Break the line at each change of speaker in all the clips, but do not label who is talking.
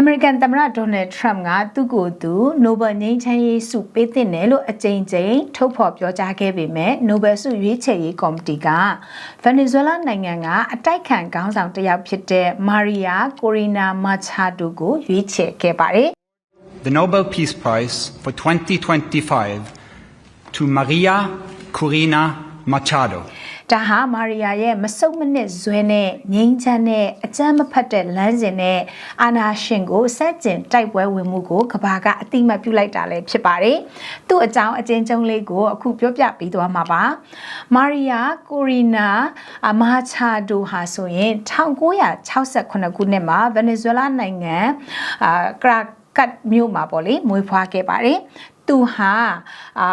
အမေရိကန်သမ္မတဒေါ်နယ်ထရမ့်ကသူ့ကိုယ်သူနိုဘယ်ငြိမ်းချမ်းရေးဆုပေးသင့်တယ်လို့အကြိမ်ကြိမ်ထုတ်ဖော်ပြောကြားခဲ့ပေမဲ့နိုဘယ်ဆုရွေးချယ်ရေးကော်မတီကဗင်နီဇွဲလားနိုင်ငံကအတိုက်ခံခေါင်းဆောင်တစ်ယောက်ဖြစ်တဲ့မာရီယာကိုရီနာမာချာတိုကိုရွေးချယ်ခဲ့ပါတယ်
the Nobel Peace Prize for 2025 to Maria Corina Machado.
ဒါဟာမာရီယာရဲ့မစုံမနစ်ဇွဲနဲ့ငိမ့်ချမ်းနဲ့အကြမ်းမဖက်တဲ့လမ်းစဉ်နဲ့အာနာရှင်ကိုစက်ကျင်တိုက်ပွဲဝင်မှုကိုကဘာကအတိမတ်ပြုလိုက်တာလည်းဖြစ်ပါတယ်။သူ့အကြောင်းအကျဉ်းချုပ်လေးကိုအခုပြောပြပေးသွားမှာပါ။မာရီယာကိုရီနာအမာချာဒိုဟာဆိုရင်1968ခုနှစ်မှာဗင်နီဇွဲလားနိုင်ငံအာကရာကတ်မြို့မှာပေါ့လေမွေးဖွားခဲ့ပါတယ် သူဟာအာ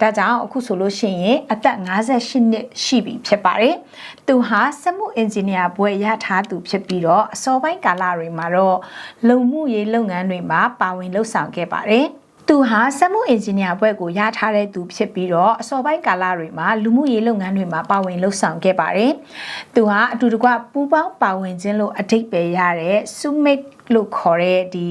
ဒါကြောင့်အခုဆိုလို့ရှိရင်အသက်58နှစ်ရှိပြီဖြစ်ပါတယ်။သူဟာစက်မှုအင်ဂျင်နီယာဘွဲ့ရထားသူဖြစ်ပြီးတော့အစောပိုင်းကာလတွေမှာတော့လုံမှုရေးလုပ်ငန်းတွေမှာပါဝင်လှုပ်ဆောင်ခဲ့ပါတယ်။ သူဟာစက်မှုအင်ဂျင်နီယာဘွဲ့ကိုရထားတဲ့သူဖြစ်ပြီးတော့အစောပိုင်းကာလတွေမှာလူမှုရေးလုပ်ငန်းတွေမှာပါဝင်လှုပ်ဆောင်ခဲ့ပါတယ်။သူဟာအတူတကွပူးပေါင်းပါဝင်ခြင်းလို့အဓိပ္ပာယ်ရတဲ့ summit လို့ခေါ်တဲ့ဒီ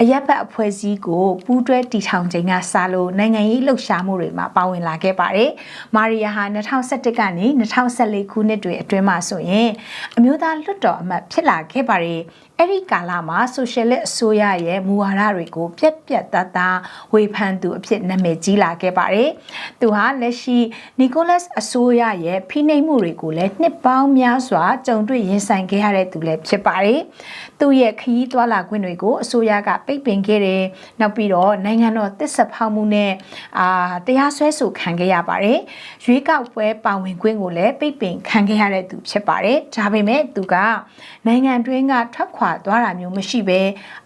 အရက်ဖက်အဖွဲ့အစည်းကိုပူးတွဲတည်ထောင်ခြင်းကစလို့နိုင်ငံရေးလှုပ်ရှားမှုတွေမှာပါဝင်လာခဲ့ပါတယ်။မာရီယာဟာ2011ကနေ2014ခုနှစ်တွေအတွင်းမှာဆိုရင်အမျိုးသားလွှတ်တော်အမတ်ဖြစ်လာခဲ့ပါတယ်။အဲ့ဒီကာလမှာဆိုရှယ်လစ်အစိုးရရဲ့မူဝါဒတွေကိုပြက်ပြက်သားသားဝေဖန်သူအဖြစ်နာမည်ကြီးလာခဲ့ပါတယ်။သူဟာလက်ရှိနီကိုလတ်အစိုးရရဲ့ဖိနှိပ်မှုတွေကိုလည်းနှစ်ပေါင်းများစွာကြုံတွေ့ရင်ဆိုင်ခဲ့ရတဲ့သူလည်းဖြစ်ပါတယ်။သူ့ရဲ့ခရီးသွားလာခွင့်တွေကိုအစိုးရကပိတ်ပင်ခဲ့တယ်။နောက်ပြီးတော့နိုင်ငံတော်တစ္ဆဖောက်မှုနဲ့အာတရားစွဲဆိုခံခဲ့ရပါတယ်။ရွေးကောက်ပွဲပါဝင်ခွင့်ကိုလည်းပိတ်ပင်ခံခဲ့ရတဲ့သူဖြစ်ပါတယ်။ဒါပေမဲ့သူကနိုင်ငံတွင်းကထွက်ခွာသွားတာမျိုးမရှိဘဲ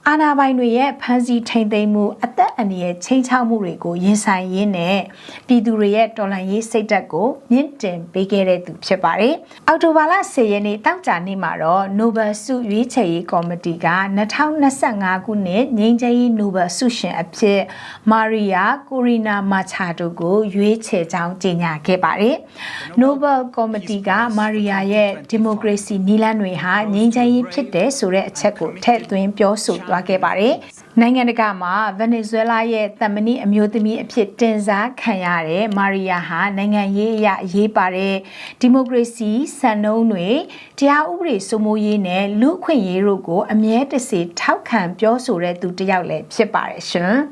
အာဏာပိုင်တွေရဲ့ဖမ်းဆီးထိန်သိမ်းမှုအသက်အန္တရာယ်ချိန်ချောက်မှုတွေကိုရင်ဆိုင်ရင်းနဲ့ပြည်သူတွေရဲ့တော်လှန်ရေးစိတ်ဓာတ်ကိုမြင့်တင်ပေးခဲ့တဲ့သူဖြစ်ပါတယ်။အောက်တိုဘာလ10ရက်နေ့တောက်ကြနေ့မှာတော့ Nobel ဆုရွေးချယ်ရေးကော်မတီက2025ခုနှစ်ငြိမ်းချမ်းရေး Nobel ဆုရှင်အဖြစ်မာရီယာကိုရီနာမာချာတိုကိုရွေးချယ်ကြောင်းကြေညာခဲ့ပါတယ်။ Nobel ကော်မတီကမာရီယာရဲ့ဒီမိုကရေစီနည်းလမ်းတွေဟာငြိမ်းချမ်းရေးဖြစ်တယ်ဆိုတဲ့အချက်ကိုထည့်သွင်းပြောဆိုသွားခဲ့ပါတယ်။ နိုင်ငံတကာမှာဗင်နီဇွဲလားရဲ့တမနီအမျိုးသမီးအဖြစ်တင်စားခံရတဲ့မာရီယာဟာနိုင်ငံရေးအရအရေးပါတဲ့ဒီမိုကရေစီစံနှုန်းတွေတရားဥပဒေစိုးမိုးရေးနဲ့လူ့အခွင့်အရေးတို့ကိုအမြဲတစေထောက်ခံပြောဆိုတဲ့သူတစ်ယောက်လည်းဖြစ်ပါတယ်ရှင်။